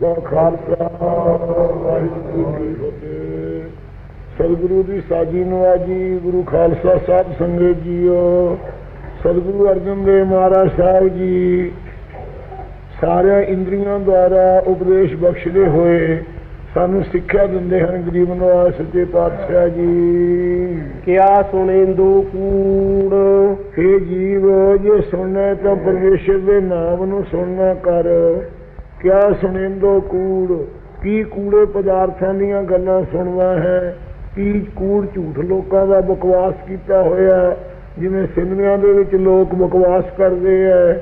ਦਾ ਖਾਲਸਾ ਵਾਹਿਗੁਰੂ ਜੀ ਫਤਿਹ। ਸਤਿਗੁਰੂ ਦੀ ਸਾਜੀ ਨਵਾਜੀ ਗੁਰੂ ਖਾਲਸਾ ਸਾਹਿਬ ਸੰਗਤ ਜੀਓ। ਸਤਿਗੁਰੂ ਅਰਜਨ ਦੇਵ ਮਹਾਰਾਜ ਸਾਹਿਬ ਜੀ ਸਾਰਿਆਂ ਇੰਦਰੀਆਂ ਦੁਆਰਾ ਉਪਦੇਸ਼ ਬਖਸ਼ਦੇ ਹੋਏ ਸਾਨੂੰ ਸਿੱਖਿਆ ਦਿੰਦੇ ਹਨ ਗਰੀਬ ਨਵਾਜ ਸੱਚੇ ਪਾਤਸ਼ਾਹ ਜੀ। ਕਿਆ ਸੁਣੇਂਦੂ ਕੂੜ? हे ਜੀਵ ਜੇ ਸੁਣਨਾ ਤਾਂ ਪਰਮੇਸ਼ਰ ਦੇ ਨਾਮ ਨੂੰ ਸੁਣਨਾ ਕਰ। ਕਿਆ ਸੁਣੇਂਦੋ ਕੂੜ? ਕੀ ਕੂੜੇ ਪਦਾਰਥਾਂ ਦੀਆਂ ਗੱਲਾਂ ਸੁਣਵਾ ਹੈ? ਕੀ ਕੂੜ ਝੂਠ ਲੋਕਾਂ ਦਾ ਬਕਵਾਸ ਕੀਤਾ ਹੋਇਆ ਜਿਵੇਂ ਸਿਨਮਿਆਂ ਦੇ ਵਿੱਚ ਲੋਕ ਬਕਵਾਸ ਕਰਦੇ ਐ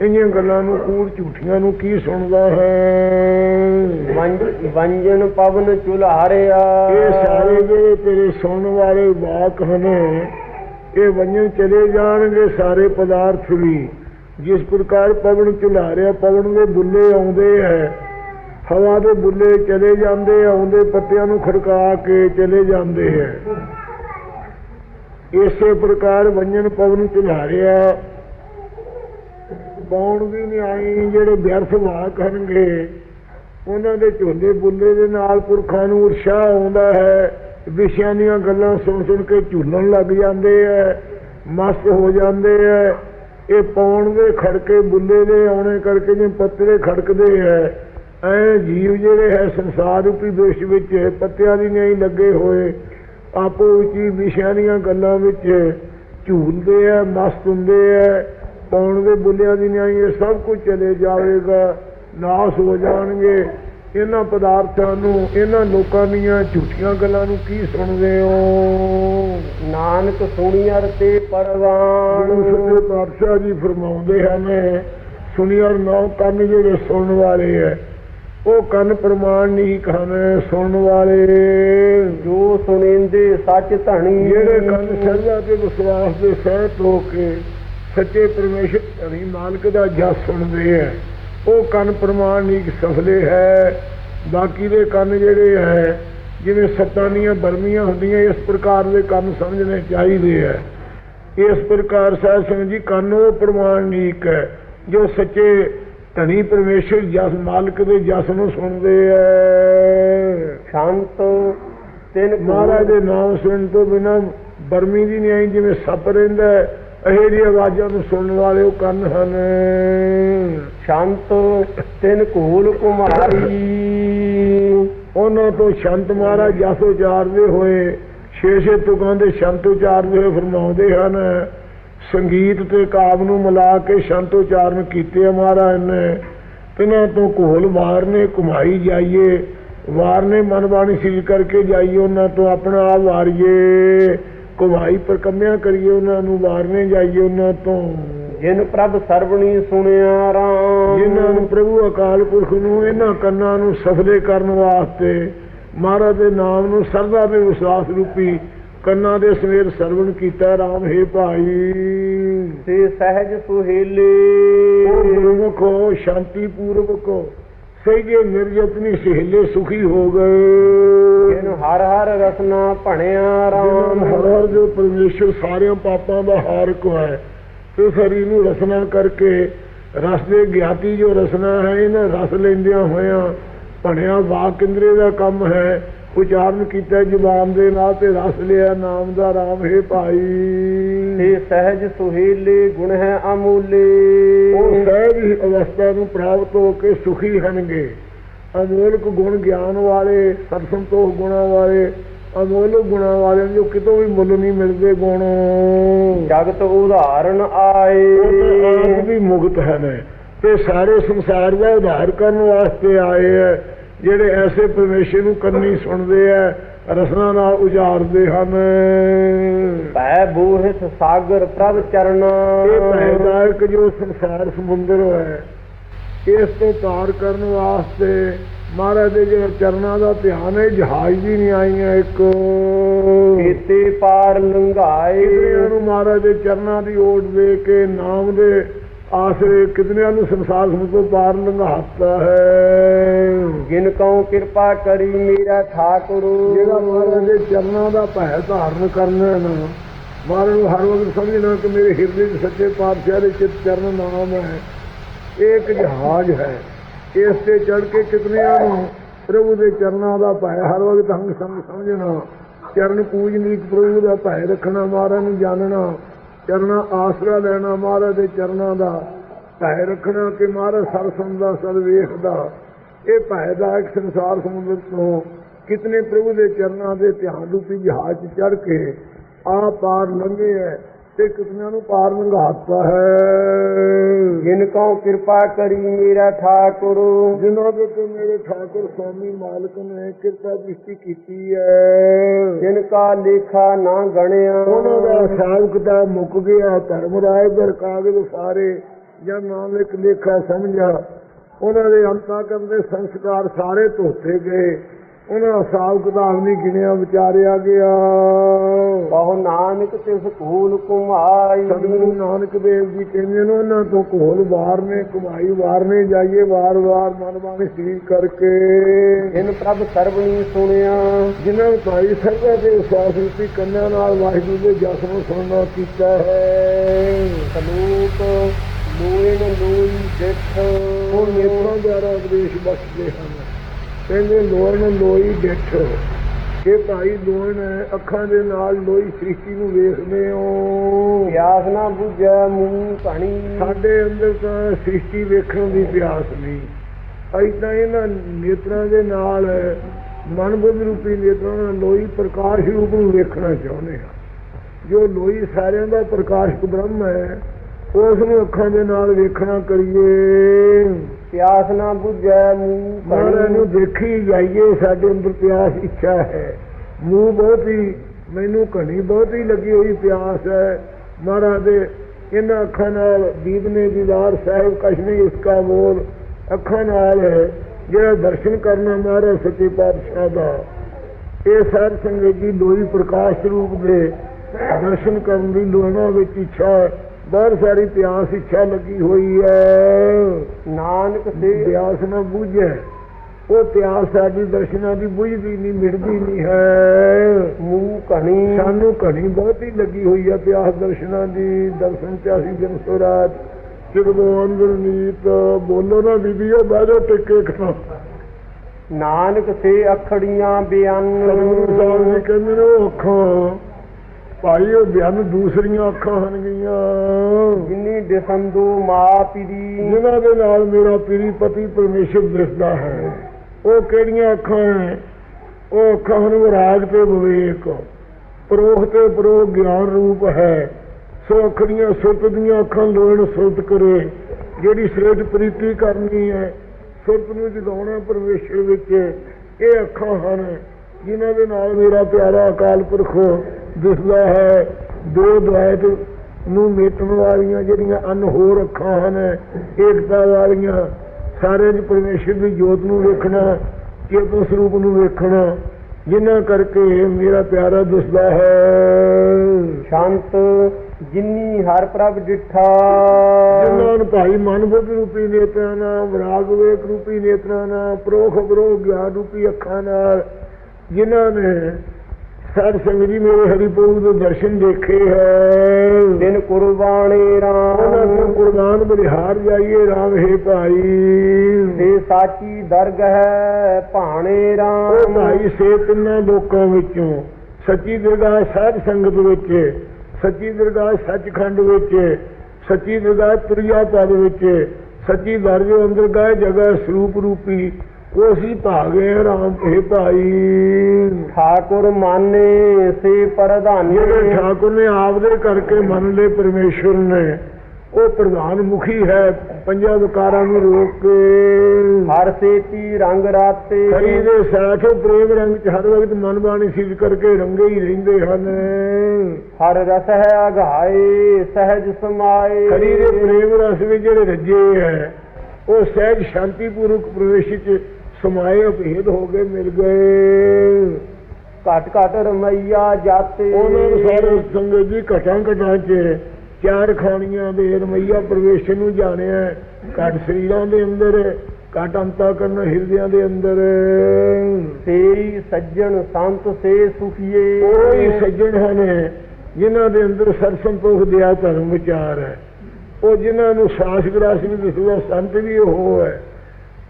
ਇੰਨੀਆਂ ਗੱਲਾਂ ਨੂੰ ਕੂੜ ਝੂਠੀਆਂ ਨੂੰ ਕੀ ਸੁਣਦਾ ਹੈ? ਵੰਜ- ਵੰਜਨ ਪਵਨ ਚੁਲਹਾਰਿਆ ਇਹ ਸਾਰੇ ਜਿਹੜੇ ਤੇਰੇ ਸੁਣਨ ਵਾਲੇ ਵਾਕ ਹਨ ਇਹ ਵੰਜਨ ਚਲੇ ਜਾਣਗੇ ਸਾਰੇ ਪਦਾਰਥ ਵੀ। ਜਿਸ ਪ੍ਰਕਾਰ ਪਵਨ ਝੁਲਾਰਿਆ ਪਵਨ ਦੇ ਬੁੱਲੇ ਆਉਂਦੇ ਹੈ, ਹਵਾ ਦੇ ਬੁੱਲੇ ਚਲੇ ਜਾਂਦੇ, ਆਉਂਦੇ ਪੱਤਿਆਂ ਨੂੰ ਖੜਕਾ ਕੇ ਚਲੇ ਜਾਂਦੇ ਹੈ। ਇਸੇ ਪ੍ਰਕਾਰ ਵੰਜਨ ਪਵਨ ਝੁਲਾਰਿਆ ਕੌਣ ਵੀ ਨਹੀਂ ਆਈ, ਜਿਹੜੇ ਵਿਅਰਥ ਵਾਕ ਹਨਗੇ, ਉਹਨਾਂ ਦੇ ਝੋਲੇ ਬੁੱਲੇ ਦੇ ਨਾਲ ਪੁਰਖਾਂ ਨੂੰ ਉਤਸ਼ਾਹ ਆਉਂਦਾ ਹੈ। ਵਿਸ਼ਿਆਂ ਦੀਆਂ ਗੱਲਾਂ ਸੁਣ ਸੁਣ ਕੇ ਝੂਲਣ ਲੱਗ ਜਾਂਦੇ ਐ ਮਸਤ ਹੋ ਜਾਂਦੇ ਐ ਇਹ ਪੌਣ ਦੇ ਖੜਕੇ ਬੁੱਲੇ ਦੇ ਆਉਣੇ ਕਰਕੇ ਜਿਵੇਂ ਪੱਤੇ ਖੜਕਦੇ ਐ। ਐ ਜੀਵ ਜਿਹੜੇ ਹੈ, ਸੰਸਾਰ ਰੂਪੀ ਦੇਸ਼ ਵਿੱਚ ਪੱਤਿਆਂ ਦੀ ਨਹੀਂ ਲੱਗੇ ਹੋਏ। ਆਪੋ ਵਿੱਚ ਹੀ ਵਿਸ਼ਿਆਂ ਦੀਆਂ ਗੱਲਾਂ ਵਿੱਚ ਝੂਲਦੇ ਐ, ਮਸਤ ਹੁੰਦੇ ਐ। ਪੌਣ ਦੇ ਬੁੱਲਿਆਂ ਦੀ ਨਹੀਂ, ਇਹ ਸਭ ਕੁਝ ਚਲੇ ਜਾਵੇਗਾ। ਨਾਸ ਹੋ ਜਾਣਗੇ। ਇਹਨਾਂ ਪਦਾਰਥਾਂ ਨੂੰ ਇਹਨਾਂ ਲੋਕਾਂ ਦੀਆਂ ਝੂਠੀਆਂ ਗੱਲਾਂ ਨੂੰ ਕੀ ਸੁਣਦੇ ਹੋ? ਨਾਨਕ ਸੁਣੀਅਰ ਤੇ ਗੁਰੂ ਪਰਵਾਨ ਸੱਚੇ ਪਾਤਸ਼ਾਹ ਜੀ ਫਰਮਾਉਂਦੇ ਹਨ ਸੁਣੀਅਰ ਨੌ ਕੰਨ ਜਿਹੜੇ ਸੁਣਨ ਵਾਲੇ ਐ ਉਹ ਕੰਨ ਪ੍ਰਮਾਣ ਨਹੀਂ ਕਹਨ ਸੁਣਨ ਵਾਲੇ। ਜੋ ਸੁਣੇਂਦੇ ਸੱਚ ਧਣੀ। ਜਿਹੜੇ ਕੰਨ ਸਰਦਾ ਤੇ ਵਿਸ਼ਵਾਸ ਦੇ ਸਹਿਤ ਹੋ ਕੇ ਸੱਚੇ ਪਰਮੇਸ਼ਰ ਧਨੀ ਮਾਲਕ ਦਾ ਜਸ ਸੁਣਦੇ ਐ ਉਹ ਕੰਨ ਪ੍ਰਮਾਣ ਨਹੀਂ ਸਫਲੇ ਹੈ। ਬਾਕੀ ਦੇ ਕੰਨ ਜਿਹੜੇ ਹੈ ਜਿਵੇਂ ਸੱਤਾਂ ਦੀਆਂ ਬਰਮੀਆਂ ਹੁੰਦੀਆਂ ਇਸ ਪ੍ਰਕਾਰ ਦੇ ਕੰਨ ਸਮਝਣੇ ਚਾਹੀਦੇ ਐ ਇਸ ਪ੍ਰਕਾਰ ਸਾਧ ਸੰਗਤ ਜੀ ਕੰਨ ਉਹ ਪ੍ਰਮਾਣਿਕ ਹੈ ਜੋ ਸੱਚੇ ਧਨੀ ਪਰਮੇਸ਼ਰ ਜਸ ਮਾਲਕ ਦੇ ਜਸ ਨੂੰ ਸੁਣਦੇ ਐ ਸ਼ਾਂਤ ਤਿਨ ਮਹਾਰਾਜ ਦੇ ਨਾਮ ਸੁਣਨ ਤੋਂ ਬਿਨਾ ਬਰਮੀ ਦੀ ਨਹੀਂ ਜਿਵੇਂ ਸੱਪ ਰਹਿੰਦਾ ਹੈ ਇਹ ਜੀ ਆਵਾਜ਼ਾਂ ਨੂੰ ਸੁਣਨ ਵਾਲੇ ਉਹ ਕੰਨ ਹਨ। ਸ਼ਾਂਤ ਤਿਨ ਕੂਲ ਕੁਮਾਰੀ। ਉਹਨਾਂ ਤੋਂ ਸ਼ੰਤ ਮਹਾਰਾਜ ਜਸ ਉਚਾਰਦੇ ਹੋਏ ਛੇ ਛੇ ਤੁਕਾਂ ਦੇ ਸ਼ੰਤ ਉਚਾਰਦੇ ਹੋਏ ਫਰਮਾਉਂਦੇ ਹਨ ਸੰਗੀਤ ਤੇ ਕਾਵ ਨੂੰ ਮਿਲਾ ਕੇ ਸ਼ੰਤ ਉਚਾਰਨ ਕੀਤੇ ਮਹਾਰਾਜ ਨੇ। ਤਿਨਾਂ ਤੋਂ ਘੋਲ ਵਾਰਨੇ ਘੁਮਾਈ ਜਾਈਏ ਵਾਰਨੇ ਮਨ ਬਾਣੀ ਸੀਲ ਕਰਕੇ ਜਾਈਏ ਉਹਨਾਂ ਤੋਂ ਆਪਣਾ ਆਪ ਵਾਰੀਏ। ਘੁਮਾਈ ਪਰਕੰਮਿਆਂ ਕਰੀਏ ਉਹਨਾਂ ਨੂੰ ਵਾਰਨੇ ਜਾਈਏ ਉਹਨਾਂ ਤੋਂ। ਜਿਨ ਪ੍ਰਭ ਸਰਵਣੀ ਸੁਣਿਆ ਰਾਮ। ਜਿਨ੍ਹਾਂ ਨੂੰ ਪ੍ਰਭੂ ਅਕਾਲ ਪੁਰਖ ਨੂੰ ਇਹਨਾਂ ਕੰਨਾਂ ਨੂੰ ਸਫਲੇ ਕਰਨ ਵਾਸਤੇ ਮਹਾਰਾਜ ਦੇ ਨਾਮ ਨੂੰ ਸਰਦਾ ਤੇ ਵਿਸ਼ਵਾਸ ਰੂਪੀ ਕੰਨਾਂ ਦੇ ਸਵੇਰ ਸਰਵਣ ਕੀਤਾ ਰਾਮ ਹੈ ਭਾਈ। ਤੇ ਸਹਿਜ ਸੁਹੇਲੇ। ਉਹ ਗੁਰਮੁਖੋ ਸ਼ਾਂਤੀ ਪੂਰਵਕ ਸਹਿਜੇ ਨਿਰਜਤਨੀ ਸਹਿਲੇ ਸੁਖੀ ਹੋ ਗਏ। ਜਿਨ ਹਰ ਹਰ ਰਸਨਾ ਭਣਿਆ ਰਾਮ। ਹਰ ਹਰ ਜੋ ਪਰਮੇਸ਼ਰ ਸਾਰਿਆਂ ਪਾਪਾਂ ਦਾ ਹਾਰਕ ਹੈ ਤੇ ਸਰੀ ਨੂੰ ਰਸਨਾ ਕਰਕੇ ਰਸ ਦੇ ਗਿਆਤੀ ਜੋ ਰਸਨਾ ਹੈ ਇਹਨਾਂ ਰਸ ਲੈਂਦਿਆਂ ਹੋਇਆਂ ਭਣਿਆ ਵਾਕ ਇੰਦਰੀ ਦਾ ਕੰਮ ਹੈ। ਉਚਾਰਨ ਕੀਤਾ ਜ਼ੁਬਾਨ ਦੇ ਨਾਲ ਤੇ ਰਸ ਲਿਆ ਨਾਮ ਦਾ ਰਾਮ ਹੈ ਭਾਈ। ਤੇ ਸਹਿਜ ਸੁਹੇਲੇ ਗੁਣ ਹੈ ਅਮੂਲੇ। ਉਹ ਸਹਿਜ ਹੀ ਅਵਸਥਾ ਨੂੰ ਪ੍ਰਾਪਤ ਹੋ ਕੇ ਸੁਖੀ ਹਨਗੇ ਅਮੋਲਕ ਗੁਣ ਗਿਆਨ ਵਾਲੇ ਸਤ ਸੰਤੋਖ ਗੁਣਾਂ ਵਾਲੇ ਅਮੋਲਕ ਗੁਣਾਂ ਵਾਲੇ ਜੋ ਕਿਤੋਂ ਵੀ ਮੁੱਲ ਨਹੀਂ ਮਿਲਦੇ ਗੁਣ। ਜਗਤ ਉਦਾਹਰਨ ਆਏ। ਵੀ ਮੁਕਤ ਹਨ ਤੇ ਸਾਰੇ ਸੰਸਾਰ ਦਾ ਉਧਾਰ ਕਰਨ ਵਾਸਤੇ ਆਏ ਹੈ। ਜਿਹੜੇ ਐਸੇ ਪਰਮੇਸ਼ਰ ਨੂੰ ਕੰਨੀ ਸੁਣਦੇ ਆ ਰਸਨਾ ਨਾਲ ਉਜਾਰਦੇ ਹਨ। ਭੈ ਬੂਹਿਤ ਸਾਗਰ ਪ੍ਰਭ ਚਰਨਾ। ਇਹ ਭੈਦਾਇਕ ਜੋ ਸੰਸਾਰ ਸਮੁੰਦਰ ਹੈ ਇਸ ਤੋਂ ਪਾਰ ਕਰਨ ਵਾਸਤੇ ਮਹਾਰਾਜ ਦੇ ਜਿਹੜੇ ਚਰਨਾਂ ਦਾ ਧਿਆਨ ਹੈ ਜਹਾਜ਼ ਵੀ ਨਹੀਂ ਆਈਆਂ ਇੱਕ। ਕੀਤੇ ਪਾਰ ਲੰਘਾਏ। ਕਿਤਨਿਆਂ ਨੂੰ ਮਹਾਰਾਜ ਦੇ ਚਰਨਾਂ ਦੀ ਓਟ ਦੇ ਕੇ ਨਾਮ ਦੇ ਆਸਰੇ ਕਿਤਨਿਆਂ ਨੂੰ ਸੰਸਾਰ ਸਮੁੰਦਰ ਤੋਂ ਪਾਰ ਲੰਘਾਤਾ ਹੈ। ਜਿਨ ਕਉ ਕਿਰਪਾ ਕਰੀ ਮੇਰਾ ਠਾਕੁਰ। ਜਿਹੜਾ ਮਹਾਰਾਜ ਦੇ ਚਰਨਾਂ ਦਾ ਭੈ ਧਾਰਨ ਕਰਨਾ ਹੈ ਨਾ ਮਹਾਰਾਜ ਨੂੰ ਹਰ ਵਕਤ ਸਮਝਣਾ ਕਿ ਮੇਰੇ ਹਿਰਦੇ 'ਚ ਸੱਚੇ ਪਾਤਸ਼ਾਹ ਦੇ ਚਿਤ ਚਰਨ ਨਾਮ ਹੈ। ਇੱਕ ਜਹਾਜ਼ ਹੈ। ਇਸ ਤੇ ਚੜ ਕੇ ਕਿਤਨਿਆਂ ਨੂੰ ਪ੍ਰਭੂ ਦੇ ਚਰਨਾਂ ਦਾ ਭੈ ਹਰ ਵਕਤ ਹੰਗ ਸੰਗ ਸਮਝਣਾ ਚਰਨ ਪੂਜਨੀ ਪ੍ਰਭੂ ਦਾ ਭੈ ਰੱਖਣਾ ਮਹਾਰਾਜ ਨੂੰ ਜਾਣਨਾ ਚਰਨਾਂ ਆਸਰਾ ਲੈਣਾ ਮਹਾਰਾਜ ਦੇ ਚਰਨਾਂ ਦਾ, ਭੈ ਰੱਖਣਾ ਕਿ ਮਹਾਰਾਜ ਸਰ ਸੁਣਦਾ, ਸਰ ਵੇਖਦਾ। ਇਹ ਭੈ ਦਾ ਇੱਕ ਸੰਸਾਰ ਸਮੁੰਦਰ ਤੋਂ ਕਿਤਨੇ ਪ੍ਰਭੂ ਦੇ ਚਰਨਾਂ ਦੇ ਧਿਆਨ ਰੂਪੀ ਜਹਾਜ਼ ਚੜ ਕੇ ਆ ਪਾਰ ਲੰਘੇ ਹੈ। ਤੇ ਕਿਤਨਿਆਂ ਨੂੰ ਪਾਰ ਲੰਘਾਤਾ ਹੈ। ਜਿਨ ਕਉ ਕਿਰਪਾ ਕਰੀ ਮੇਰਾ ਠਾਕੁਰ। ਜਿਨ੍ਹਾਂ ਦੇ ਤੇ ਮੇਰੇ ਠਾਕੁਰ ਸਵਾਮੀ ਮਾਲਕ ਨੇ ਕਿਰਪਾ ਦ੍ਰਿਸ਼ਟੀ ਕੀਤੀ ਹੈ। ਜਿਨ ਕਾ ਲੇਖਾ ਨਾ ਗਣਿਆ। ਉਹਨਾਂ ਦਾ ਹਿਸਾਬ ਕਿਤਾਬ ਮੁੱਕ ਗਿਆ ਧਰਮ ਰਾਏ ਦਰ ਕਾਗਜ਼ ਸਾਰੇ ਜਾਂ ਨਾਨਕ ਲੇਖਾ ਸਮਝਿਆ। ਉਹਨਾਂ ਦੇ ਅੰਤਾਂ ਕਰਦੇ ਸੰਸਕਾਰ ਸਾਰੇ ਧੋਤੇ ਗਏ। ਉਹਨਾਂ ਹਿਸਾਬ ਕਿਤਾਬ ਨਹੀਂ ਗਿਣਿਆ ਵਿਚਾਰਿਆ ਗਿਆ। ਬਹੁ ਨਾਨਕ ਤਿਸ ਕੂਲ ਕੁਮਾਈ। ਸਤਿਗੁਰੂ ਨਾਨਕ ਦੇਵ ਜੀ ਕਹਿੰਦੇ ਨੇ ਉਹਨਾਂ ਤੋਂ ਕੋਲ ਵਾਰਨੇ ਕਮਾਈ ਵਾਰਨੇ ਜਾਈਏ ਵਾਰ-ਵਾਰ ਮਨ ਬਾਣੀ ਸ੍ਰੀ ਕਰਕੇ। ਜਿਨ ਪ੍ਰਭ ਸਰਵਣੀ ਸੁਣਿਆ। ਜਿਨ੍ਹਾਂ ਨੂੰ ਭਾਈ ਸਰਦਾ ਦੇ ਵਿਸ਼ਵਾਸ ਰੂਪੀ ਕੰਨਾਂ ਨਾਲ ਵਾਹਿਗੁਰੂ ਦੇ ਜਸ ਨੂੰ ਸੁਣਨਾ ਕੀਤਾ ਹੈ। ਸਲੂਕ ਲੋਇਨ ਲੋਈ ਦੇਖ ਉਹ ਨੇਤਰਾਂ ਦੁਆਰਾ ਉਪਦੇਸ਼ ਬਖਸ਼ਦੇ ਹਨ। ਕਹਿੰਦੇ ਲੋਣ ਲੋਈ ਡਿੱਠ। ਇਹ ਭਾਈ ਲੋਣ ਅੱਖਾਂ ਦੇ ਨਾਲ ਲੋਈ ਸ੍ਰਿਸ਼ਟੀ ਨੂੰ ਵੇਖਦੇ ਹੋ। ਪਿਆਸ ਨਾ ਬੁਝੈ ਮੂੰਹ ਕਣੀ ਸਾਡੇ ਅੰਦਰ ਤਾਂ ਸ੍ਰਿਸ਼ਟੀ ਵੇਖਣ ਦੀ ਪਿਆਸ ਨਹੀਂ। ਤਾਂ ਇਹਨਾਂ ਨੇਤਰਾਂ ਦੇ ਨਾਲ ਮਨ ਬੁੱਧ ਰੂਪੀ ਨੇਤਰਾਂ ਨਾਲ ਲੋਈ ਪ੍ਰਕਾਸ਼ ਰੂਪ ਨੂੰ ਵੇਖਣਾ ਚਾਹੁੰਦੇ ਹਾਂ। ਜੋ ਲੋਈ ਸਾਰਿਆਂ ਦਾ ਪ੍ਰਕਾਸ਼ਕ ਬ੍ਰਹਮ ਹੈ ਉਸ ਨੂੰ ਅੱਖਾਂ ਦੇ ਨਾਲ ਵੇਖਣਾ ਕਰੀਏ। ਪਿਆਸ ਨਾ ਬੁਝੈ ਮੂੰਹ ਮਹਾਰਾਜ ਨੂੰ ਦੇਖੀ ਜਾਈਏ ਸਾਡੇ ਅੰਦਰ ਪਿਆਸ ਇੱਛਾ ਹੈ। ਮੂੰਹ ਬਹੁਤ ਹੀ ਮੈਨੂੰ ਘਣੀ ਬਹੁਤ ਹੀ ਲੱਗੀ ਹੋਈ ਪਿਆਸ ਹੈ। ਮਹਾਰਾਜ ਦੇ ਇਹਨਾਂ ਅੱਖਾਂ ਨਾਲ ਦੀਪ ਨੇ ਦੀਦਾਰ ਸਾਹਿਬ ਕਛ ਨਹੀਂ ਇਸਕਾ ਮੋਲ ਅੱਖਾਂ ਨਾਲ ਹੈ। ਜਿਹੜਾ ਦਰਸ਼ਨ ਕਰਨਾ ਮਹਾਰਾਜ ਸੱਚੇ ਪਾਤਸ਼ਾਹ ਦਾ ਇਹ ਸਾਧ ਸੰਗਤ ਜੀ ਲੋਈ ਪ੍ਰਕਾਸ਼ ਰੂਪ ਦੇ ਦਰਸ਼ਨ ਕਰਨ ਦੀ ਲੋਣਾ ਵਿੱਚ ਇੱਛਾ ਬਹੁਤ ਸਾਰੀ ਪਿਆਸ ਇੱਛਾ ਲੱਗੀ ਹੋਈ ਹੈ। ਨਾਨਕ ਸੇ ਪਿਆਸ ਨਾ ਬੁਝੇ। ਉਹ ਪਿਆਸ ਸਾਡੀ ਦਰਸ਼ਨਾਂ ਦੀ ਬੁਝਦੀ ਨਹੀਂ ਮਿਟਦੀ ਨਹੀਂ ਹੈ। ਮੂੰਹ ਕਣੀ ਸਾਨੂੰ ਘਣੀ ਬਹੁਤ ਹੀ ਲੱਗੀ ਹੋਈ ਹੈ ਪਿਆਸ ਦਰਸ਼ਨਾਂ ਦੀ। ਦਰਸ਼ਨ ਅਸੀਂ ਦਿਨ ਸੋ ਰਾਤ ਚਿਰਦੋ ਅੰਦਰ ਨੀਤ ਬੋਲੋ ਨਾ ਬੀਬੀਓ ਬਹਿ ਜਾਓ ਟਿੱਕੇ ਖਾ ਨਾਨਕ ਸੇ ਅਖੜੀਆਂ ਸਤਿਗੁਰੂ ਸਾਹਿਬ ਜੀ ਬਿਆਨ ਕਹਿੰਦੇ ਨੇ ਉਹ ਅੱਖਾਂ ਭਾਈ ਉਹ ਬਿਆਨ ਦੂਸਰੀਆਂ ਅੱਖਾਂ ਹਨ ਗਈਆਂ ਜਿਨੀ ਦਿਸੰਦੂ ਮਾ ਪਿਰੀ। ਜਿਨ੍ਹਾਂ ਦੇ ਨਾਲ ਮੇਰਾ ਪੀਰੀ ਪਤੀ ਪਰਮੇਸ਼ਰ ਦਿਸਦਾ ਹੈ। ਉਹ ਕਿਹੜੀਆਂ ਅੱਖਾਂ ਹੈ? ਉਹ ਅੱਖਾਂ ਹਨ ਵਿਰਾਗ ਤੇ ਵਿਵੇਕ। ਪ੍ਰੋਖ ਤੇ ਪ੍ਰੋਖ ਗਿਆਨ ਰੂਪ ਹੈ। ਸੋ ਅੱਖੜੀਆਂ ਸੁਰਤ ਦੀਆਂ ਅੱਖਾਂ ਲੋਣ ਸੁਰਤ ਕਰੇ। ਜਿਹੜੀ ਸ੍ਰੇਤ ਪ੍ਰੀਤੀ ਕਰਨੀ ਹੈ ਸੁਰਤ ਨੂੰ ਜਗਾਉਣਾ ਪਰਮੇਸ਼ਰ ਵਿੱਚ। ਇਹ ਅੱਖਾਂ ਹਨ ਜਿਨ੍ਹਾਂ ਦੇ ਨਾਲ ਮੇਰਾ ਪਿਆਰਾ ਅਕਾਲ ਪੁਰਖ ਦਿਸਦਾ ਹੈ। ਦੋ ਦ્વੈਤ ਨੂੰ ਮੇਟਣ ਵਾਲੀਆਂ ਜਿਹੜੀਆਂ ਅਨਹੋਰ ਅੱਖਾਂ ਹਨ ਏਕਤਾ ਵਾਲੀਆਂ ਸਾਰੇ ਚ ਪਰਮੇਸ਼ਰ ਦੀ ਜੋਤ ਨੂੰ ਵੇਖਣਾ ਚੇਤਨ ਸਰੂਪ ਨੂੰ ਵੇਖਣਾ ਜਿਨ੍ਹਾਂ ਕਰਕੇ ਮੇਰਾ ਪਿਆਰਾ ਦਿਸਦਾ ਹੈ। ਸ਼ਾਂਤ ਜਿਨੀ ਹਰ ਪ੍ਰਭ ਡਿਠਾ। ਜਿਨ੍ਹਾਂ ਨੂੰ ਭਾਈ ਮਨ ਬੁੱਧ ਰੂਪੀ ਨੇਤਰਾਂ ਨਾਲ ਵਿਰਾਗ ਵੇਕ ਰੂਪੀ ਨੇਤਰਾਂ ਨਾਲ ਪ੍ਰੋਖ ਬਰੋ ਗਿਆਨ ਰੂਪੀ ਅੱਖਾਂ ਨਾਲ ਜਿਨ੍ਹਾਂ ਨੇ ਸਾਧ ਸੰਗਤ ਜੀ ਮੇਰੇ ਹਰੀ ਪ੍ਰਭੂ ਦੇ ਦਰਸ਼ਨ ਦੇਖੇ ਹੈ। ਦਿਨ ਕੁਰਬਾਨੀ ਰਾਮ। ਕੁਰਬਾਨ ਬਲਿਹਾਰ ਜਾਈਏ ਰਾਮ ਹੈ ਭਾਈ। ਤੇ ਸਾਚੀ ਦਰਗ ਹੈ ਭਾਣੇ ਉਹ ਰਾਮ ਭਾਈ ਸੇ ਤਿੰਨਾਂ ਲੋਕਾਂ ਵਿੱਚੋਂ ਸੱਚੀ ਦਰਗਾਹ ਸਾਧ ਸੰਗਤ ਵਿੱਚ ਸੱਚੀ ਦਰਗਾਹ ਸੱਚਖੰਡ ਵਿੱਚ ਸੱਚੀ ਦਰਗਾਹ ਤੁਰਿਆ ਪਦ ਵਿੱਚ ਸੱਚੀ ਦਰਜੋ ਅੰਦਰ ਗਏ ਜਗ੍ਹਾ ਸਰੂਪ ਰੂਪੀ ਕੋਸੀ ਭਾਗੇ ਰਾਮ ਇਹ ਭਾਈ ਠਾਕੁਰ ਮਾਨੇ ਸੇ ਜਿਹੜੇ ਪ੍ਰਧਾਨੇ ਠਾਕੁਰ ਨੇ ਆਪਦੇ ਕਰਕੇ ਮੰਨ ਲਏ ਪਰਮੇਸ਼ਵਰ ਨੇ ਉਹ ਪ੍ਰਧਾਨ ਮੁਖੀ ਹੈ ਪੰਜਾਂ ਵਿਕਾਰਾਂ ਨੂੰ ਰੋਕ ਕੇ। ਹਰ ਸੇਤੀ ਰੰਗ ਰਾਤੇ। ਹਰੀ ਦੇ ਉਹ ਪ੍ਰੇਮ ਰੰਗ ਚ ਹਰ ਵਕਤ ਮਨ ਬਾਣੀ ਸਿੱਧ ਕਰਕੇ ਰੰਗੇ ਹੀ ਰਹਿੰਦੇ ਹਨ। ਹਰ ਰਸ ਹੈ ਅਘਾਏ ਸਹਿਜ ਸਮਾਏ। ਹਰੀ ਦੇ ਪ੍ਰੇਮ ਰਸ ਵਿੱਚ ਜਿਹੜੇ ਰੱਜੇ ਹੈ ਉਹ ਸਹਿਜ ਸ਼ਾਂਤੀਪੂਰਵਕ ਪ੍ਰਵੇਸ਼ ਚ ਸਮਾਏ ਅਭੇਦ ਹੋ ਗਏ ਮਿਲ ਗਏ। ਘਟ ਘਟ ਰਮਈਆ ਜਾਤੇ। ਉਹਨਾਂ ਨੂੰ ਸਾਰੇ ਸੰਗਤ ਜੀ ਘਟਾਂ ਘਟਾਂ ਚ ਚਾਰ ਖਾਣੀਆਂ ਦੇ ਰਮਈਆ ਪ੍ਰਵੇਸ਼ ਨੂੰ ਜਾਣਿਆ ਘਟ ਸਰੀਰਾਂ ਦੇ ਅੰਦਰ ਘਟ ਅੰਤਾ ਕਰਨ ਹਿਰਦਿਆਂ ਦੇ ਅੰਦਰ। ਸੇਈ ਸੱਜਣ ਸੰਤ ਸੇ ਸੁਖੀਏ। ਹੀ ਸੱਜਣ ਹਨ ਜਿਨ੍ਹਾਂ ਦੇ ਅੰਦਰ ਸਰ ਸੰਤੋਖ ਦਿਆ ਧਰਮ ਵਿਚਾਰ ਹੈ। ਉਹ ਜਿਨ੍ਹਾਂ ਨੂੰ ਸਾਸ ਗਰਾਸ ਵੀ ਦਿਸਦਾ ਸੰਤ ਵੀ ਉਹ ਹੈ।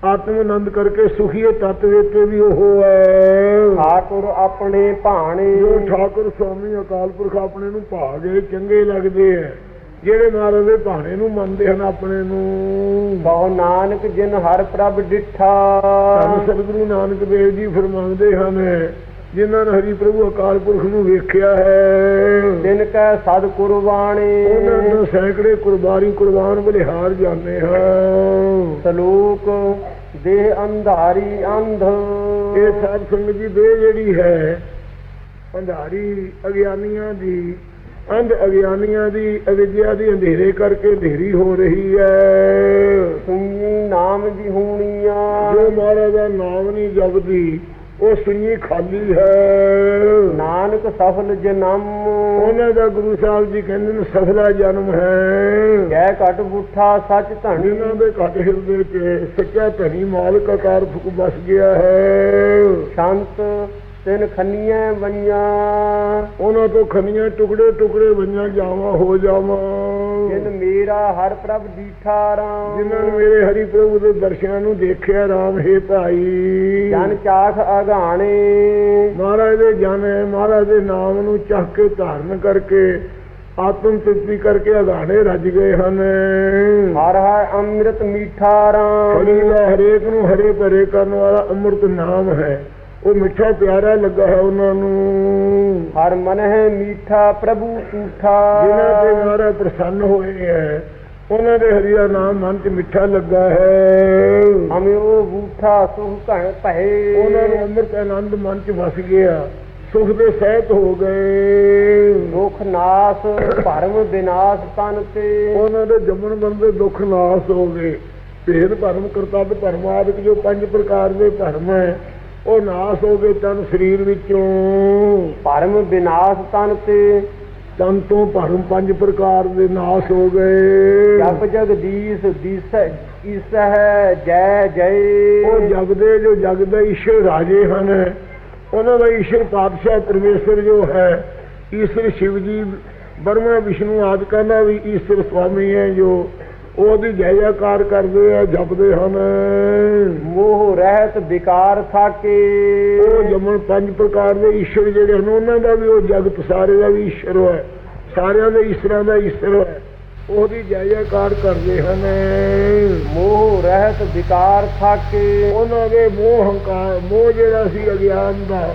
ਆਤਮ ਆਨੰਦ ਕਰਕੇ ਸੁਖੀਏ ਤਤ ਵਿੱਚ ਵੀ ਉਹ ਹੈ। ਠਾਕੁਰ ਆਪਣੇ ਭਾਣੇ। ਜੋ ਠਾਕੁਰ ਸਵਾਮੀ ਅਕਾਲ ਪੁਰਖ ਆਪਣੇ ਨੂੰ ਭਾਗੇ ਚੰਗੇ ਲੱਗਦੇ ਐ ਜਿਹੜੇ ਮਹਾਰਾਜ ਦੇ ਭਾਣੇ ਨੂੰ ਮੰਨਦੇ ਹਨ ਆਪਣੇ ਨੂੰ। ਬਹੁ ਨਾਨਕ ਜਿਨ ਹਰ ਪ੍ਰਭ ਡਿਠਾ। ਸਤਿਗੁਰੂ ਨਾਨਕ ਦੇਵ ਜੀ ਫਰਮਾਉਂਦੇ ਹਨ। ਜਿਨ੍ਹਾਂ ਨੇ ਹਰੀ ਪ੍ਰਭੂ ਅਕਾਲ ਪੁਰਖ ਨੂੰ ਵੇਖਿਆ ਹੈ। ਤਿਨ ਕੈ ਸਦ ਕੁਰਬਾਣੀ ਉਹਨਾਂ ਨੂੰ ਸੈਂਕੜੇ ਕੁਰਬਾਨੀ ਕੁਰਬਾਨ ਬਲਿਹਾਰ ਜਾਂਦੇ ਹਨ। ਸਲੂਕ ਦੇਹ ਅੰਧਾਰੀ ਅੰਧ। ਇਹ ਸਾਧ ਸੰਗਤ ਦੀ ਦੇਹ ਜਿਹੜੀ ਹੈ ਅੰਧਾਰੀ ਅਗਿਆਨੀਆਂ ਦੀ ਅੰਧ ਅਗਿਆਨੀਆਂ ਦੀ ਅਵਿਦਿਆ ਦੀ ਅੰਧੇਰੇ ਕਰਕੇ ਅੰਧੇਰੀ ਹੋ ਰਹੀ ਹੈ। ਸੁਣੀ ਨਾਮ ਦੀ ਹੋਣੀਆਂ ਜੋ ਮਹਾਰਾਜ ਦਾ ਨਾਮ ਨਹੀਂ ਜਪਦੀ ਉਹ ਸੁਣੀ ਖਾਲੀ ਹੈ। ਨਾਨਕ ਸਫਲ ਜਨਮ। ਉਹਨਾਂ ਦਾ ਗੁਰੂ ਸਾਹਿਬ ਜੀ ਕਹਿੰਦੇ ਨੇ ਸਫਲਾ ਜਨਮ ਹੈ। ਜੈ ਘਟ ਬੁੱਠਾ ਸੱਚ ਧਣੀ। ਜਿਨ੍ਹਾਂ ਦੇ ਘਟ ਹਿਰਦੇ 'ਚ ਸੱਚਾ ਧਨੀ ਮਾਲਕ ਆਕਾਰ ਫੁਕ ਬਸ ਗਿਆ ਹੈ। ਸ਼ਾਂਤ ਤਿਨ ਖੰਨੀਆਂ ਵਈਆਂ ਉਹਨਾਂ ਤੋਂ ਖੰਨੀਆਂ ਟੁਕੜੇ ਟੁਕੜੇ ਵਈਆਂ ਜਾਵਾਂ ਹੋ ਜਾਵਾਂ। ਜਿਨ ਮੇਰਾ ਹਰ ਪ੍ਰਭ ਦੀਠਾ ਰਾਮ। ਜਿਨ੍ਹਾਂ ਨੇ ਮੇਰੇ ਹਰੀ ਪ੍ਰਭੂ ਦੇ ਦਰਸ਼ਨਾਂ ਨੂੰ ਦੇਖਿਆ ਰਾਮ ਹੈ ਭਾਈ। ਜਨ ਚਾਖ ਅਗਾਣੇ ਮਹਾਰਾਜ ਦੇ ਜਨ ਹੈ ਮਹਾਰਾਜ ਦੇ ਨਾਮ ਨੂੰ ਚੱਕ ਕੇ ਧਾਰਨ ਕਰਕੇ ਆਤਮ ਤ੍ਰਿਪਤੀ ਕਰਕੇ ਅਗਾਣੇ ਰੱਜ ਗਏ ਹਨ। ਹਰ ਹਰ ਅੰਮ੍ਰਿਤ ਮੀਠਾ ਹਰੀ ਰਾਮ। ਦਾ ਹਰੇਕ ਨੂੰ ਹਰੇ ਭਰੇ ਕਰਨ ਵਾਲਾ ਅੰਮ੍ਰਿਤ ਨਾਮ ਹੈ। ਉਹ ਮਿੱਠਾ ਪਿਆਰਾ ਲੱਗਾ ਹੈ ਉਹਨਾਂ ਨੂੰ। ਹਰ ਮਨ ਹੈ ਮੀਠਾ ਪ੍ਰਭੂ ਝੂਠਾ। ਜਿਨ੍ਹਾਂ ਤੇ ਮਹਾਰਾਜ ਪ੍ਰਸੰਨ ਹੋਏ ਹੈ ਉਹਨਾਂ ਦੇ ਹਰੀ ਦਾ ਨਾਮ ਮਨ 'ਚ ਮਿੱਠਾ ਲੱਗਾ ਹੈ। ਹਮੇ ਉਹ ਬੂਠਾ ਸੁਖ ਘਣ ਭਏ। ਉਹਨਾਂ ਨੂੰ ਅੰਮ੍ਰਿਤ ਆਨੰਦ ਮਨ 'ਚ ਵਸ ਗਿਆ ਸੁਖ ਦੇ ਸਹਿਤ ਹੋ ਗਏ। ਦੁਖ ਨਾਸ ਭਰਮ ਵਿਨਾਸ਼ ਤਨ ਤੇ। ਉਹਨਾਂ ਦੇ ਜੰਮਣ ਮਰਨ ਦੇ ਦੁੱਖ ਨਾਸ ਹੋ ਗਏ। ਭੇਦ ਭਰਮ ਕਰਤੱਵ ਭਰਮ ਆਦਿਕ ਜੋ ਪੰਜ ਪ੍ਰਕਾਰ ਦੇ ਭਰਮ ਹੈ ਉਹ ਨਾਸ ਹੋ ਗਏ ਤਨ ਸਰੀਰ ਵਿੱਚੋਂ। ਭਰਮ ਵਿਨਾਸ਼ ਤਨ ਤੇ। ਤਨ ਤੋਂ ਭਰਮ ਪੰਜ ਪ੍ਰਕਾਰ ਦੇ ਨਾਸ ਹੋ ਗਏ। ਜਪ ਜਗਦੀਸ਼ ਦੀਸ ਇਸ ਹੈ ਜੈ ਜੈ। ਉਹ ਜਗਦੇ ਜੋ ਜਗਦਾ ਈਸ਼ਰ ਰਾਜੇ ਹਨ ਉਹਨਾਂ ਦਾ ਈਸ਼ਰ ਪਾਤਸ਼ਾਹ ਪਰਮੇਸ਼ਰ ਜੋ ਹੈ ਈਸ਼ਰ ਸ਼ਿਵ ਜੀ ਬਰਮਾ ਵਿਸ਼ਨੂੰ ਆਦਿਕਾਂ ਦਾ ਵੀ ਈਸ਼ਰ ਸੁਆਮੀ ਹੈ ਜੋ ਉਹਦੀ ਜੈ ਜੈਕਾਰ ਕਰਦੇ ਆ ਜਪਦੇ ਹਨ। ਮੋਹ ਰਹਿਤ ਵਿਕਾਰ ਥਾਕੇ ਉਹ ਜਮਨ ਪੰਜ ਪ੍ਰਕਾਰ ਦੇ ਈਸ਼ਰ ਜਿਹੜੇ ਹਨ ਉਹਨਾਂ ਦਾ ਵੀ ਉਹ ਜਗਤ ਸਾਰੇ ਦਾ ਵੀ ਈਸ਼ਰ ਹੈ ਸਾਰਿਆਂ ਦੇ ਈਸ਼ਰਾਂ ਦਾ ਈਸ਼ਰ ਹੈ ਉਹਦੀ ਜੈ ਜੈਕਾਰ ਕਰਦੇ ਹਨ। ਮੋਹ ਰਹਿਤ ਵਿਕਾਰ ਥਾਕੇ ਉਹਨਾਂ ਦੇ ਮੋਹ ਹੰਕਾਰ ਮੋਹ ਜਿਹੜਾ ਸੀ ਅਗਿਆਨ ਦਾ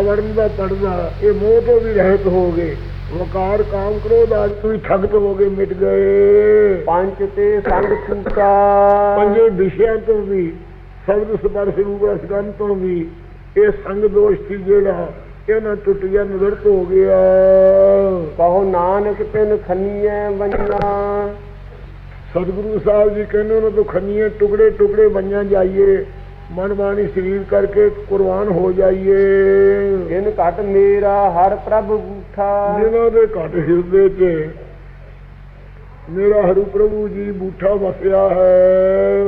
ਅਵਰਨ ਦਾ ਪੜਦਾ ਇਹ ਮੋਹ ਤੋਂ ਵੀ ਰਹਿਤ ਹੋ ਗਏ। ਵਕਾਰ ਕਾਮ ਕ੍ਰੋਧ ਆਦਿ ਤੋਂ ਵੀ ਠਗਤ ਹੋ ਗਏ ਮਿਟ ਗਏ। ਪੰਜ ਤੇ ਸੰਗ ਛੂਟਾ ਪੰਜੇ ਵਿਸ਼ਿਆਂ ਤੋਂ ਵੀ ਸ਼ਬਦ ਸਪਰਸ਼ ਰੂਪ ਰਸਗੰਧ ਤੋਂ ਵੀ ਇਹ ਸੰਗ ਦੋਸ਼ ਸੀ ਜਿਹੜਾ ਇਹਨਾਂ ਟੁੱਟ ਗਿਆ ਨਿਵਰਤ ਹੋ ਗਿਆ। ਕਹੋ ਨਾਨਕ ਤਿਨ ਖੰਨੀਐ ਵੰਨਾ। ਸਤਿਗੁਰੂ ਸਾਹਿਬ ਜੀ ਕਹਿੰਦੇ ਉਹਨਾਂ ਤੋਂ ਖੰਨੀਆਂ ਟੁਕੜੇ ਟੁਕੜੇ ਬੰਨਿਆ ਜਾਈਏ। ਮਨ ਬਾਣੀ ਸਰੀਰ ਕਰਕੇ ਕੁਰਬਾਨ ਹੋ ਜਾਈਏ। ਜਿਨ ਘਟ ਮੇਰਾ ਹਰ ਪ੍ਰਭ ਬੂਠਾ। ਜਿਨ੍ਹਾਂ ਦੇ ਘਟ ਹਿਰਦੇ 'ਚ ਮੇਰਾ ਹਰੂ ਪ੍ਰਭੂ ਜੀ ਬੂਠਾ ਵਸਿਆ ਹੈ।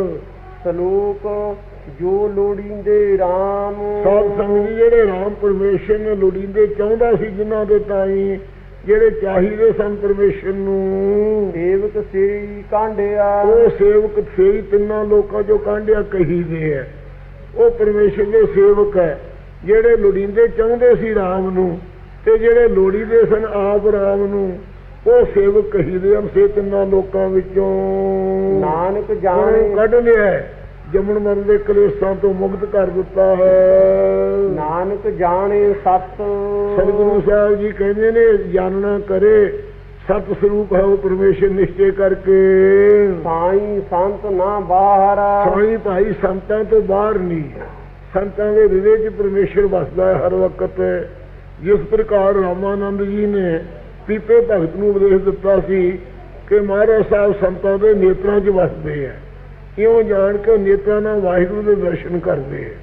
ਸਲੋਕ ਜੋ ਲੋੜੀਂਦੇ RAM ਸਾਧ ਸੰਗਤ ਜੀ ਜਿਹੜੇ ਰਾਮ ਪਰਮੇਸ਼ਰ ਨੇ ਲੋੜੀਂਦੇ ਚਾਹੁੰਦਾ ਸੀ ਜਿਨ੍ਹਾਂ ਦੇ ਤਾਈ ਜਿਹੜੇ ਚਾਹੀਦੇ ਸਨ ਪਰਮੇਸ਼ਰ ਨੂੰ। ਸੇਵਕ ਸ੍ਰੀ ਕਾਂਡਿਆ। ਉਹ ਸੇਵਕ ਸੇਈ ਤਿੰਨਾਂ ਲੋਕਾਂ ਚੋਂ ਕਾਂਡਿਆ ਕਹੀਦੇ ਹੈ ਉਹ ਪਰਮੇਸ਼ਰ ਦੇ ਸੇਵਕ ਹੈ ਜਿਹੜੇ ਲੋੜੀਂਦੇ ਚਾਹੁੰਦੇ ਸੀ ਰਾਮ ਨੂੰ ਤੇ ਜਿਹੜੇ ਲੋੜੀਦੇ ਸਨ ਆਪ ਰਾਮ ਨੂੰ ਉਹ ਸੇਵਕ ਕਹੀਦੇ ਹਨ ਸੇ ਤਿੰਨਾਂ ਲੋਕਾਂ ਵਿੱਚੋਂ ਨਾਨਕ ਜਾਣੇ। ਕੱਢ ਲਿਆ ਹੈ, ਜੰਮਣ ਮਰਨ ਦੇ ਕਲੇਸ਼ਾਂ ਤੋਂ ਮੁਕਤ ਕਰ ਦਿੱਤਾ ਹੈ। ਨਾਨਕ ਜਾਣੇ ਸਤ। ਸਤਿਗੁਰੂ ਸਾਹਿਬ ਜੀ ਕਹਿੰਦੇ ਨੇ ਜਾਣਨਾ ਕਰੇ ਸਤ ਸਰੂਪ ਹੈ ਉਹ ਪਰਮੇਸ਼ਰ ਨਿਸ਼ਚੈ ਕਰਕੇ। ਸਾਈ ਸੰਤ ਨਾ ਬਾਹਰ। ਸਾਈ ਭਾਈ ਸੰਤਾਂ ਤੋਂ ਬਾਹਰ ਨਹੀਂ। ਸੰਤਾਂ ਦੇ ਹਿਰਦੇ 'ਚ ਪਰਮੇਸ਼ਰ ਵਸਦਾ ਹੈ ਹਰ ਵਕਤ। ਜਿਸ ਪ੍ਰਕਾਰ ਰਾਮਾਨੰਦ ਜੀ ਨੇ ਪੀਪੇ ਭਗਤ ਨੂੰ ਉਪਦੇਸ਼ ਦਿੱਤਾ ਸੀ ਕਿ ਮਹਾਰਾਜ ਸਾਹਿਬ ਸੰਤਾਂ ਦੇ ਨੇਤਰਾਂ 'ਚ ਵਸਦੇ ਆ। ਇਉਂ ਜਾਣ ਕੇ ਨੇਤਰਾਂ ਨਾਲ ਵਾਹਿਗੁਰੂ ਦੇ ਦਰਸ਼ਨ ਕਰਦੇ ਆ।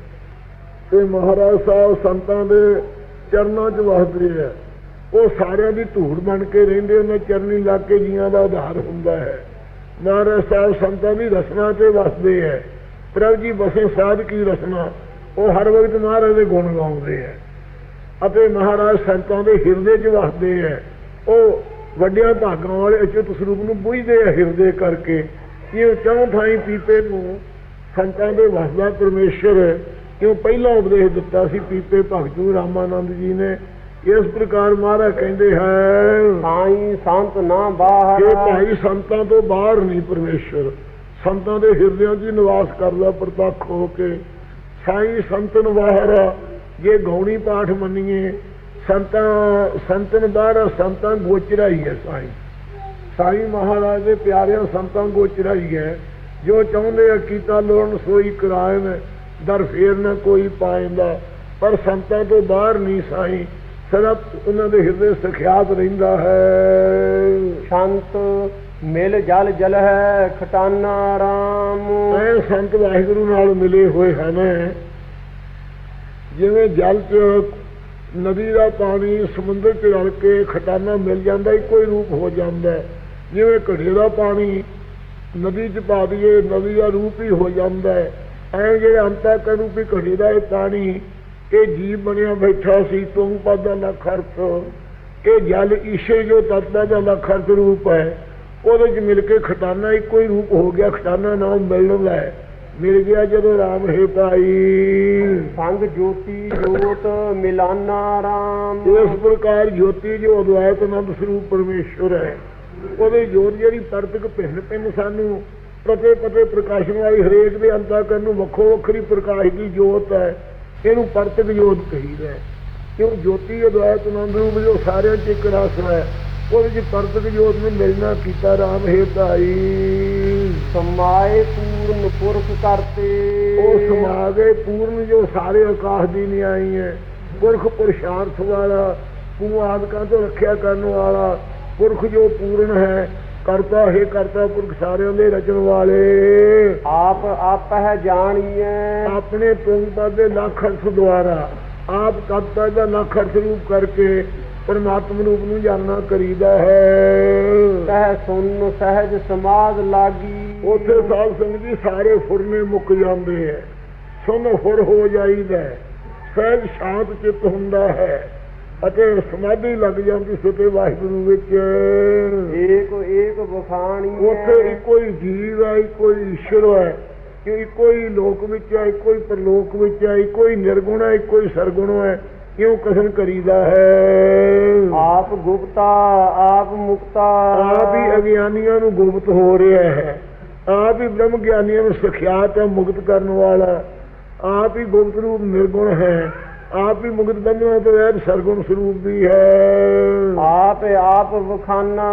ਤੇ ਮਹਾਰਾਜ ਸਾਹਿਬ ਸੰਤਾਂ ਦੇ ਚਰਨਾਂ 'ਚ ਵਸਦੇ ਆ। ਉਹ ਸਾਰਿਆਂ ਦੀ ਧੂੜ ਬਣ ਕੇ ਰਹਿੰਦੇ, ਉਹਨਾਂ ਚਰਨੀ ਲਾਕੇ ਜੀਆਂ ਦਾ ਆਧਾਰ ਹੁੰਦਾ ਹੈ। ਮਹਾਰਾਜ ਸਾਹਿਬ ਸੰਤਾਂ ਦੀ ਰਸਨਾ ਤੇ ਵਸਦੇ ਹੈ। ਪ੍ਰਭ ਜੀ ਬਸੇ ਸਾਧ ਕੀ ਰਸਨਾ ਉਹ ਹਰ ਵਕਤ ਮਹਾਰਾਜ ਦੇ ਗੁਣ ਗਾਉਂਦੇ ਹੈ। ਅਤੇ ਮਹਾਰਾਜ ਸੰਤਾਂ ਦੇ ਹਿਰਦੇ 'ਚ ਵਸਦੇ ਹੈ। ਉਹ ਵੱਡਿਆਂ ਭਾਗਾਂ ਵਾਲੇ ਅਚੁੱਤ ਸਰੂਪ ਨੂੰ ਬੁਝਦੇ ਹੈ ਹਿਰਦੇ ਕਰਕੇ। ਇਹ ਚੌਂ ਥਾਈ ਪੀਪੇ ਨੂੰ ਸੰਤਾਂ ਦੇ ਵਸਦਾ ਪਰਮੇਸ਼ਰ ਕਿਉਂ ਪਹਿਲਾ ਉਪਦੇਸ਼ ਦਿੱਤਾ ਸੀ? ਪੀਪੇ ਭਗਤੂ ਰਾਮਾਨੰਦ ਜੀ ਨੇ ਇਸ ਪ੍ਰਕਾਰ ਮਹਾਰਾਜ ਕਹਿੰਦੇ ਹੈ ਸਾਈ ਸੰਤ ਨਾ ਬਾਹਰ ਭਾਈ ਸੰਤਾਂ ਤੋਂ ਬਾਹਰ ਨਹੀਂ ਪਰਮੇਸ਼ਰ। ਸੰਤਾਂ ਦੇ ਹਿਰਦਿਆਂ 'ਚ ਨਿਵਾਸ ਕਰਦਾ ਪ੍ਰਤੱਖ ਹੋ ਕੇ। ਸਾਈ ਸੰਤਨ ਬਾਹਰ ਜੇ ਗੌਣੀ ਪਾਠ ਮੰਨੀਏ ਸੰਤਾਂ ਸੰਤਨ ਬਾਹਰ ਸੰਤਾਂ ਗੋਚਰਾ ਹੀ ਹੈ ਸਾਈ। ਸਾਈ ਮਹਾਰਾਜ ਦੇ ਪਿਆਰਿਆਂ ਸੰਤਾਂ ਗੋਚਰਾ ਹੀ। ਹੈ ਜੋ ਚਾਹੁੰਦੇ ਆ ਕੀਤਾ ਲੋਣ ਸੋਈ ਕਰਾਇਨ ਦਰ ਫੇਰ ਨਾ ਕੋਈ ਪਾਇੰਦਾ ਪਰ ਸੰਤਾਂ ਤੋਂ ਬਾਹਰ ਨਹੀਂ ਸਾਈ। ਸਦਾ ਉਹਨਾਂ ਦੇ ਹਿਰਦੇ ਸਖਿਆਤ ਰਹਿੰਦਾ ਹੈ। ਸ਼ੰਤ ਮਿਲ ਜਲ ਜਲ ਹੈ ਖਟਾਨਾ ਰਾਮ। ਐ ਸੰਤ ਵਾਹਿਗੁਰੂ ਨਾਲ ਮਿਲੇ ਹੋਏ ਹਨ। ਜਿਵੇਂ ਜਲ 'ਚ ਨਦੀ ਦਾ ਪਾਣੀ ਸਮੁੰਦਰ 'ਚ ਰਲ ਕੇ ਖਟਾਨਾ ਮਿਲ ਜਾਂਦਾ ਇੱਕੋ ਹੀ ਰੂਪ ਹੋ ਜਾਂਦਾ। ਜਿਵੇਂ ਘੜੇ ਦਾ ਪਾਣੀ ਨਦੀ 'ਚ ਪਾ ਦਈਏ ਨਦੀ ਦਾ ਰੂਪ ਹੀ ਹੋ ਜਾਂਦਾ ਹੈ। ਐ ਜਿਹੜੇ ਅੰਤਾ ਕਰੂ ਵੀ ਘੜੇ ਦਾ ਇਹ ਪਾਣੀ ਇਹ ਜੀਵ ਬਣਿਆ ਬੈਠਾ ਸੀ ਤੁਮ ਪਦ ਲੱਖ ਅਰਥ ਇਹ ਜਲ ਈਸ਼ਰ ਜੋ ਤਤਵਾ ਦਾ ਲੱਖ ਅਰਥ ਰੂਪ ਹੈ? ਉਹਦੇ 'ਚ ਮਿਲ ਕੇ ਖਟਾਨਾ ਇੱਕੋ ਹੀ ਰੂਪ ਹੋ ਗਿਆ ਖਟਾਨਾ ਨਾਮ ਮਿਲਣ ਦਾ ਹੈ। ਮਿਲ ਗਿਆ ਜਦੋਂ ਰਾਮ ਹੈ ਪਾਈ ਸੰਗ ਜੋਤੀ ਜੋਤ ਮਿਲਾਨਾ ਰਾਮ। ਇਸ ਪ੍ਰਕਾਰ ਜੋਤੀ ਜੋ ਅਦਵੈਤ ਆਨੰਦ ਸਰੂਪ ਪਰਮੇਸ਼ਵਰ ਹੈ। ਉਹਦੇ ਜੋਤ ਜਿਹੜੀ ਪਰਤਕ ਭਿੰਨ ਭਿੰਨ ਸਾਨੂੰ ਪਤੇ ਪਤੇ ਪ੍ਰਕਾਸ਼ਨ ਵਾਲੀ ਹਰੇਕ ਦੇ ਅੰਤਕਰਨ ਨੂੰ ਵੱਖੋ ਵੱਖਰੀ ਪ੍ਰਕਾਸ਼ ਦੀ ਜੋਤ ਹੈ। ਇਹਨੂੰ ਪਰਤਕ ਜੋਤ ਕਹੀਦਾ ਕਿਉਂ ਜੋਤੀ ਅਦਵੈਤ ਆਨੰਦ ਰੂਪ ਜੋ ਸਾਰਿਆਂ 'ਚ ਇੱਕ ਰਸ ਹੈ। ਉਹਦੇ 'ਚ ਪਰਤਕ ਜੋਤ ਨੂੰ ਮਿਲਣਾ ਕੀਤਾ ਰਾਮ ਹੈ ਭਾਈ। ਸਮਾਏ ਪੂਰਨ ਪੁਰਖ ਕਰਤੇ। ਉਹ ਸਮਾ ਗਏ ਪੂਰਨ ਜੋ ਸਾਰੇ ਆਕਾਸ਼ ਦੀ ਨਹੀਂ ਆਈ ਹੈ। ਪੁਰਖ ਪੁਰਸ਼ਾਰਥ ਵਾਲਾ ਤੂੰ ਆਦਿਕਾਂ ਤੋਂ ਰੱਖਿਆ ਕਰਨ ਵਾਲਾ ਪੁਰਖ ਜੋ ਪੂਰਨ ਹੈ ਕਰਤਾ ਹੈ ਕਰਤਾ ਪੁਰਖ ਸਾਰਿਆਂ ਦੇ ਰਚਣ ਵਾਲੇ। ਆਪ ਆਪ ਹੈ ਜਾਣੀਐ। ਆਪਣੇ ਪੁੰਗਪਦ ਦੇ ਲੱਖ ਅਰਥ ਦੁਆਰਾ ਆਪ ਕਰਤਾ ਦਾ ਲੱਖ ਅਰਥ ਰੂਪ ਕਰਕੇ ਪਰਮਾਤਮ ਰੂਪ ਨੂੰ ਜਾਣਨਾ ਕਰੀਦਾ ਹੈ। ਕਹਿ ਸੁਨ ਸਹਿਜ ਸਮਾਦ ਲਾਗੀ। ਉੱਥੇ ਸਾਧ ਸੰਗਤ ਜੀ ਸਾਰੇ ਫੁਰਨੇ ਮੁੱਕ ਜਾਂਦੇ ਹੈ ਸੁਨ ਫੁਰ ਹੋ ਜਾਈਦਾ ਹੈ। ਸਹਿਜ ਸ਼ਾਂਤ ਚਿੱਤ ਹੁੰਦਾ ਹੈ। ਅਤੇ ਸਮਾਧੀ ਲੱਗ ਜਾਂਦੀ ਸੁਤੇ ਵਾਹਿਗੁਰੂ ਵਿੱਚ। ਏਕ ਏਕ ਬਖਾਣੀ ਉੱਥੇ ਇੱਕੋ ਹੀ ਜੀਵ ਹੈ ਇੱਕੋ ਹੀ ਈਸ਼ਵਰ ਹੈ। ਕਿ ਇੱਕੋ ਹੀ ਲੋਕ ਵਿੱਚ ਹੈ ਇੱਕੋ ਹੀ ਪਰਲੋਕ ਵਿੱਚ ਹੈ ਇੱਕੋ ਹੀ ਨਿਰਗੁਣ ਹੈ ਇੱਕੋ ਹੀ ਸਰਗੁਣ ਹੈ। ਕਿਉਂ ਕਥਨ ਕਰੀਦਾ ਹੈ? ਆਪ ਗੁਪਤਾ ਆਪ ਮੁਕਤਾ। ਆਪ ਹੀ ਅਗਿਆਨੀਆਂ ਨੂੰ ਗੁਪਤ ਹੋ ਰਿਹਾ ਹੈ। ਆਪ ਹੀ ਬ੍ਰਹਮ ਗਿਆਨੀਆਂ ਨੂੰ ਸਖਿਆਤ ਹੈ ਮੁਕਤ ਕਰਨ ਵਾਲਾ। ਆਪ ਹੀ ਗੁਪਤ ਰੂਪ ਨਿਰਗੁਣ ਹੈ। ਆਪ ਹੀ ਮੁਕਤ ਬੰਧਨਾਂ ਤੋਂ ਰਹਿਤ ਸਰਗੁਣ ਸਰੂਪ ਵੀ ਹੈ। ਆਪ ਆਪ ਵਖਾਨਾ।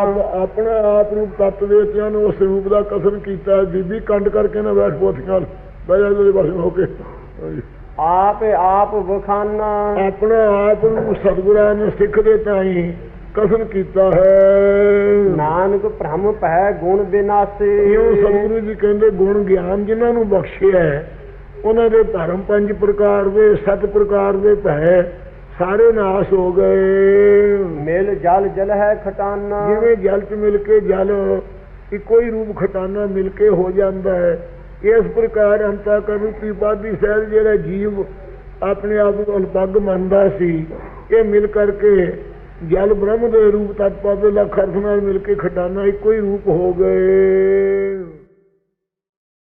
ਆਪ ਆਪਣਾ ਆਪ ਰੂਪ ਤੱਤ ਦੇਵਤਿਆਂ ਨੂੰ ਉਸ ਰੂਪ ਦਾ ਕਥਨ ਕੀਤਾ ਹੈ। ਬੀਬੀ ਕੰਡ ਕਰਕੇ ਨਾ ਬੈਠ ਪੋਥੀਆਂ ਬਹਿ ਜਾ ਉਹਦੇ ਪਾਸੇ ਹੋ ਕੇ। ਆਪ ਆਪ ਵਖਾਨਾ। ਆਪਣਾ ਆਪ ਨੂੰ ਸਤਿਗੁਰਾਂ ਨੇ ਸਿੱਖ ਦੇ ਤਾਈ ਕਥਨ ਕੀਤਾ ਹੈ। ਨਾਨਕ ਭ੍ਰਮ ਪਹਿ ਗੁਣ ਬਿਨਾਸੇ। ਇਉਂ ਸਤਿਗੁਰੂ ਜੀ ਕਹਿੰਦੇ ਗੁਣ ਗਿਆਨ ਜਿਨ੍ਹਾਂ ਨੂੰ ਬਖਸ਼ਿਆ ਹੈ, ਉਹਨਾਂ ਦੇ ਧਰਮ ਪੰਜ ਪ੍ਰਕਾਰ ਦੇ ਸੱਤ ਪ੍ਰਕਾਰ ਦੇ ਭੈ ਸਾਰੇ ਨਾਸ ਹੋ ਗਏ। ਮਿਲ ਜਲ ਜਲ ਹੈ ਖਟਾਨਾ। ਜਿਵੇਂ ਜਲ ਚ ਮਿਲ ਕੇ ਜਲ ਇੱਕੋ ਹੀ ਰੂਪ ਖਟਾਨਾ ਮਿਲ ਕੇ ਹੋ ਜਾਂਦਾ ਹੈ। ਇਸ ਪ੍ਰਕਾਰ ਅੰਤਾ ਕਰੂਪੀ ਬਾਦੀ ਸਹਿਜ ਜਿਹੜਾ ਜੀਵ ਆਪਣੇ ਆਪ ਨੂੰ ਅਲਪੱਗ ਮੰਨਦਾ ਸੀ ਇਹ ਮਿਲ ਕਰਕੇ ਜਲ ਬ੍ਰਹਮ ਦੇ ਰੂਪ ਤਤਪਦ ਲੱਖ ਅਰਥ ਨਾਲ ਮਿਲ ਕੇ ਖਟਾਨਾ ਇੱਕੋ ਹੀ ਰੂਪ ਹੋ ਗਏ।